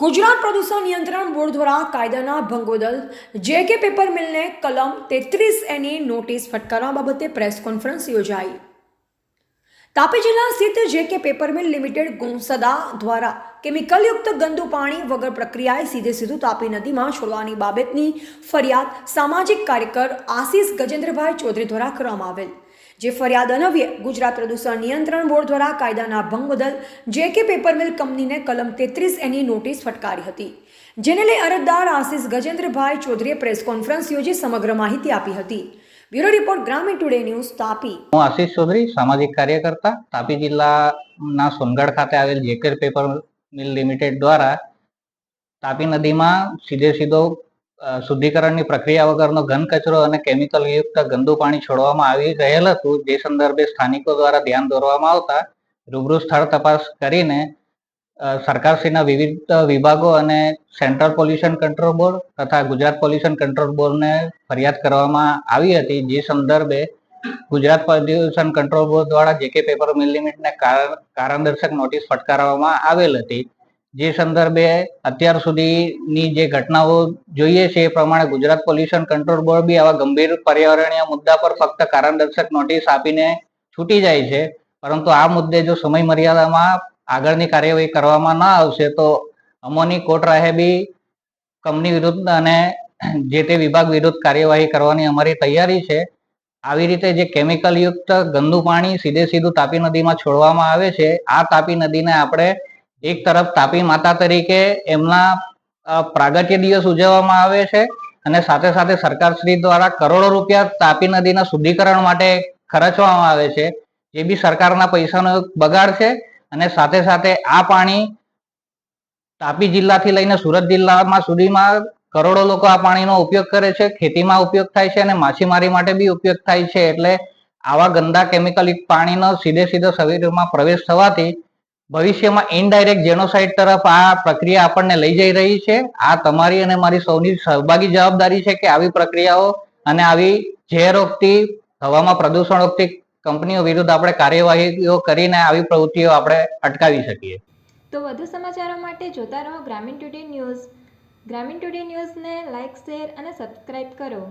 ગુજરાત પ્રદૂષણ નિયંત્રણ બોર્ડ દ્વારા કાયદાના ભંગ બદલ જે કે પેપર મિલને કલમ તેત્રીસ એની નોટિસ ફટકારવા બાબતે પ્રેસ કોન્ફરન્સ યોજાઈ. તાપી જિલ્લા સ્થિત જે કે પેપર મિલ લિમિટેડ ગુંસદા દ્વારા કેમિકલયુક્ત ગંદુ પાણી વગર પ્રક્રિયાએ સીધે સીધું તાપી નદીમાં છોડવાની બાબતની ફરિયાદ સામાજિક કાર્યકર આશીષ ગજેન્દ્રભાઈ ચૌધરી દ્વારા કરવામાં આવેલ. જે ફરિયાદ અનવ્ય ગુજરાત પ્રદૂષણ નિયંત્રણ બોર્ડ દ્વારા કાયદાના ભંગ બદલ જે કે પેપર મિલ કંપનીને કલમ તેત્રીસ એની નોટિસ ફટકારી હતી, જેને લઈ અરજદાર આશીષ ગજેન્દ્રભાઈ ચૌધરીએ પ્રેસ કોન્ફરન્સ યોજી સમગ્ર માહિતી આપી હતી. Bureau report, Gramin today news, Tapi. હું આશીષ ચૌધરી, સામાજિક કાર્યકર્તા, તાપી જિલ્લાના સોનગઢ ખાતે આવેલ જેકેર પેપર મિલ લિમિટેડ દ્વારા તાપી નદીમાં સીધે સીધો શુદ્ધિકરણની પ્રક્રિયા વગરનો ઘન કચરો અને કેમિકલ યુક્ત ગંદુ પાણી છોડવામાં આવી રહેલ હતું, જે સંદર્ભે સ્થાનિકો દ્વારા ધ્યાન દોરવામાં આવતા રૂબરૂ સ્થળ તપાસ કરીને સરકારશ્રીના વિવિધ વિભાગો અને સેન્ટ્રલ પોલ્યુશન કંટ્રોલ બોર્ડ તથા ગુજરાત પોલ્યુશન કંટ્રોલ બોર્ડને ફરિયાદ કરવામાં આવી હતી, જે સંદર્ભે ગુજરાત પોલ્યુશન કંટ્રોલ બોર્ડ દ્વારા જેકે પેપર મિલ લિમિટને કારણ કારણદર્શક નોટિસ ફટકારવામાં આવેલ હતી. જે સંદર્ભે અત્યાર સુધીની જે ઘટનાઓ જોઈએ છે એ પ્રમાણે ગુજરાત પોલ્યુશન કંટ્રોલ બોર્ડ બી આવા ગંભીર પર્યાવરણીય મુદ્દા પર ફક્ત કારણદર્શક નોટિસ આપીને છૂટી જાય છે. પરંતુ આ મુદ્દે જો સમય મર્યાદામાં આગળની કાર્યવાહી કરવામાં ન આવશે તો અમોની કોર્ટ રાહે બી કંપની વિરુદ્ધ અને જે તે વિભાગ વિરુદ્ધ કાર્યવાહી કરવાની અમારી તૈયારી છે. આવી રીતે જે કેમિકલ યુક્ત ગંદુ પાણી સીધે સીધું તાપી નદીમાં છોડવામાં આવે છે, આ તાપી નદીને આપણે એક તરફ તાપી માતા તરીકે એમના પ્રાગટ્ય દિવસ ઉજવવામાં આવે છે અને સાથે સાથે સરકારશ્રી દ્વારા કરોડો રૂપિયા તાપી નદીના શુદ્ધિકરણ માટે ખર્ચવામાં આવે છે. એ બી સરકારના પૈસાનો બગાડ છે અને સાથે સાથે આ પાણી તાપી જિલ્લાથી લઈને સુરત જિલ્લામાં સુધીમાં કરોડો લોકો આ પાણીનો ઉપયોગ કરે છે, ખેતીમાં ઉપયોગ થાય છે અને માછીમારી માટે બી ઉપયોગ થાય છે. એટલે આવા ગંદા કેમિકલ પાણીનો સીધે સીધો શરીરમાં પ્રવેશ થવાથી ભવિષ્યમાં ઇનડાયરેક્ટ જેનોસાઇડ તરફ આ પ્રક્રિયા આપણને લઈ જઈ રહી છે. આ તમારી અને મારી સૌની સહભાગી જવાબદારી છે કે આવી પ્રક્રિયાઓ અને આવી ઝેરોગથી હવામાં પ્રદૂષણ રોગતી કંપનીઓ વિરુદ્ધ આપણે કાર્યવાહીઓ કરીને આવી પ્રવૃત્તિઓ આપણે અટકાવી શકીએ. તો વધુ સમાચારો માટે જોતા રહો Gramin today news. Gramin today ન્યૂઝને લાઇક શેર અને સબસ્ક્રાઇબ કરો.